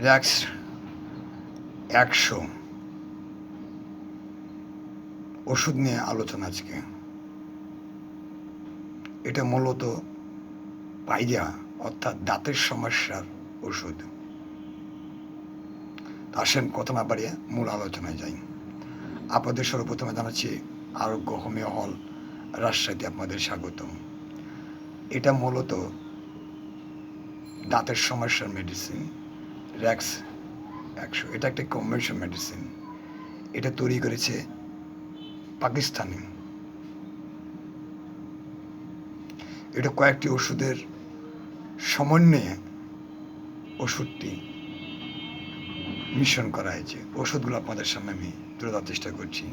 র্যাক্স একশো। ওষুধ নিয়ে আলোচনা আজকে। এটা মূলত পাইজা, অর্থাৎ দাঁতের সমস্যার ওষুধ। আসেন কথা না বাড়িয়ে মূল আলোচনায় যাই। আপনাদের সর্বপ্রথমে জানাচ্ছি, আরোগ্য হোমিও হল রাজশাহীতে আপনাদের স্বাগতম। এটা মূলত দাঁতের সমস্যার মেডিসিন র্যাক্স একশো এটা একটা কম্বিনেশন মেডিসিন এটা তৈরি করেছে পাকিস্তানি। এটা কয়েকটি ওষুধের সমন্বয়ে ওষুধটি মিশ্রণ করা হয়েছে। ওষুধগুলো আপনাদের সামনে আমি তুলে দেওয়ার চেষ্টা করছি।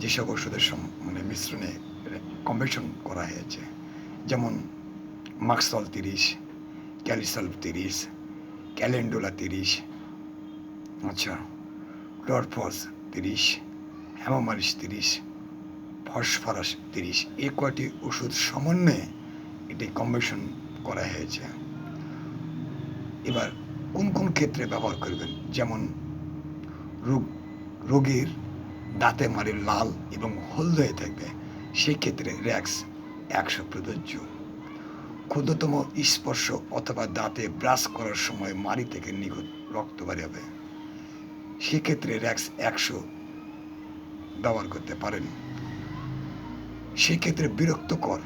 যেসব ওষুধের মানে মিশ্রণে কম্বিনেশন করা হয়েছে। যেমন মাক্সল তিরিশ ক্যালিসল তিরিশ ক্যালেন্ডোলা তিরিশ। আচ্ছা ক্লরফস তিরিশ হ্যামোমালিস তিরিশ, ফসফরাস তিরিশ। এই কয়টি ওষুধ সমন্বয়ে এটি কম্বিনেশন করা হয়েছে? এবার কোন কোন ক্ষেত্রে ব্যবহার করবেন? যেমন রোগ, রোগীর দাঁতে মারি লাল এবং হলদে থাকবে সেই ক্ষেত্রে র্যাক্স একশো প্রযোজ্য। ক্ষুদ্রতম স্পর্শ অথবা দাঁতে ব্রাশ করার সময় মারি থেকে নিখুঁত রক্ত বেরোবে। সেক্ষেত্রে র্যাক্স একশো ব্যবহার করতে পারেন। সেক্ষেত্রে বিরক্তকর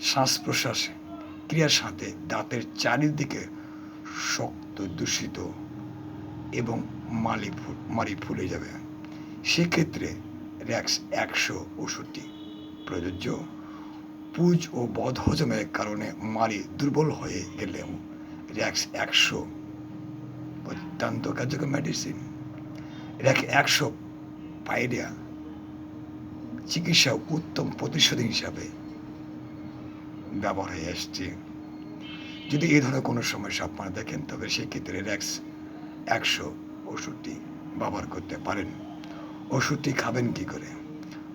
শ্বাস প্রশ্বাস ক্রিয়ার সাথে দাঁতের চারিদিকে শক্ত দূষিত এবং মালি মারি ফুলে যাবে। সেক্ষেত্রে র্যাক্স একশো ওষুধটি প্রযোজ্য। পুজ ও বদ হজমের কারণে মারি দুর্বল হয়ে গেলেও র্যাক্স একশো অত্যন্ত কার্যকর মেডিসিন র্যাক একশো পাইরিয়া চিকিৎসা উত্তম প্রতিশোধ হিসাবে ব্যবহার হয়ে আসছে। যদি এই ধরনের কোনো সমস্যা আপনারা দেখেন, তবে সেক্ষেত্রে র্যাক্স একশো ওষুধটি ব্যবহার করতে পারেন। ওষুধটি খাবেন কি করে?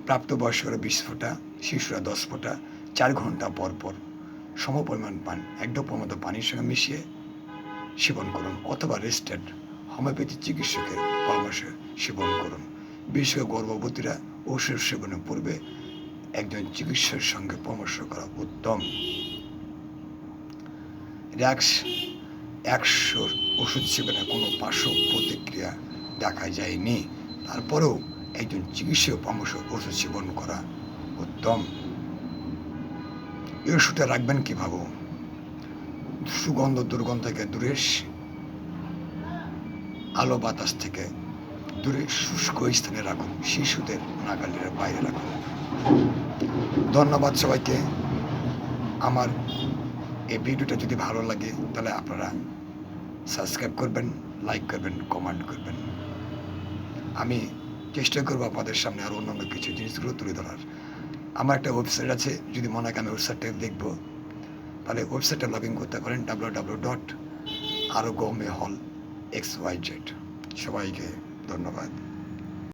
প্রাপ্তবয়স্করা বিশ ফোঁটা, শিশুরা দশ ফোঁটা চার ঘণ্টা পর পর সম পরিমাণ পান, এক ডোপের মতো পানির সঙ্গে মিশিয়ে সেবন করুন অথবা রেস্টেড হোমিওপ্যাথি চিকিৎসকের পরামর্শ সেবন করুন। বিশেষ করে গর্ভবতীরা ওষুধ সেবনের পূর্বে একজন চিকিৎসকের সঙ্গে পরামর্শ করা উত্তম। র্যাক্স একশো ওষুধ সেবনে কোনো পার্শ্ব প্রতিক্রিয়া দেখা যায়নি। তারপরেও একজন চিকিৎসক পরামর্শ ওষুধ সেবন করা উত্তম। ওষুধটা রাখবেন কীভাবে সুগন্ধ দুর্গন্ধ থেকে দূরে আলো বাতাস থেকে দূরে শুষ্ক স্থানে রাখুন, শিশুদের নাগালের বাইরে রাখুন। ধন্যবাদ সবাইকে। আমার এই ভিডিওটা যদি ভালো লাগে, তাহলে আপনারা সাবস্ক্রাইব করবেন, লাইক করবেন, কমেন্ট করবেন। আমি চেষ্টা করব আপনাদের সামনে আরও অন্যান্য কিছু জিনিসগুলো তুলে ধরার। আমার একটা ওয়েবসাইট আছে, যদি মনে হয় আমি ওয়েবসাইটটা দেখব, তাহলে ওয়েবসাইটটা লগ ইন করতে পারেন ডাব্লু ডাব্লু ডট আরও গমে হল এক্স ওয়াই জেড সবাইকে ধন্যবাদ।